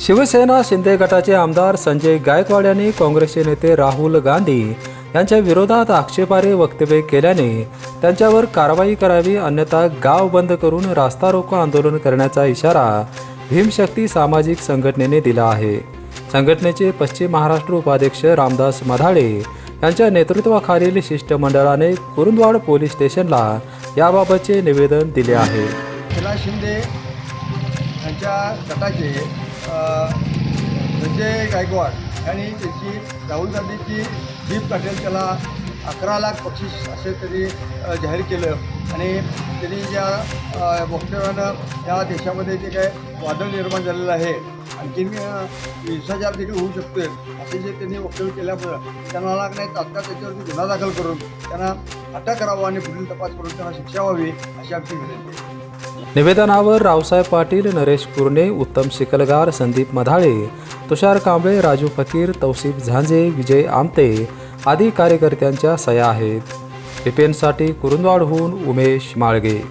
शिवसेना शिंदे गटाचे आमदार संजय गायकवाड यांनी काँग्रेसचे नेते राहुल गांधी यांच्या विरोधात आक्षेपार्ह वक्तव्य केल्याने त्यांच्यावर कारवाई करावी अन्यथा गाव बंद करून रास्ता रोको आंदोलन करण्याचा इशारा भीमशक्ती सामाजिक संघटनेने दिला आहे. संघटनेचे पश्चिम महाराष्ट्र उपाध्यक्ष रामदास मधाळे यांच्या नेतृत्वाखालील शिष्टमंडळाने कुरुंदवाड पोलीस स्टेशनला याबाबतचे निवेदन दिले आहे. शिंदे यांच्या गटाचे विजय संजय गायकवाड यांनी त्याची राहुल गांधीची जीप काढेल त्याला अकरा लाख बक्षीस असे त्यांनी जाहीर केलं. आणि त्यांनी ज्या वक्तव्यानं या देशामध्ये जे काय वादळ निर्माण झालेलं आहे आणखीन हिंसाचार देखील होऊ शकतोय असे जे त्यांनी वक्तव्य केल्यामुळं त्यांना नाही तात्काळ त्याच्यावरती गुन्हा दाखल करून त्यांना अटक करावा आणि पुढील तपास करून त्यांना शिक्षा व्हावी अशी आमची विनंती आहे. निवेदनावर रावसाहेब पाटील नरेश कुरणे उत्तम शिकलगार संदीप मधाळे तुषार कांबळे राजू फकीर तौसिफ झांजे विजय आमते आदी कार्यकर्त्यांच्या सह्या आहेत. एपीएनसाठी कुरुंदवाडहून उमेश माळगे.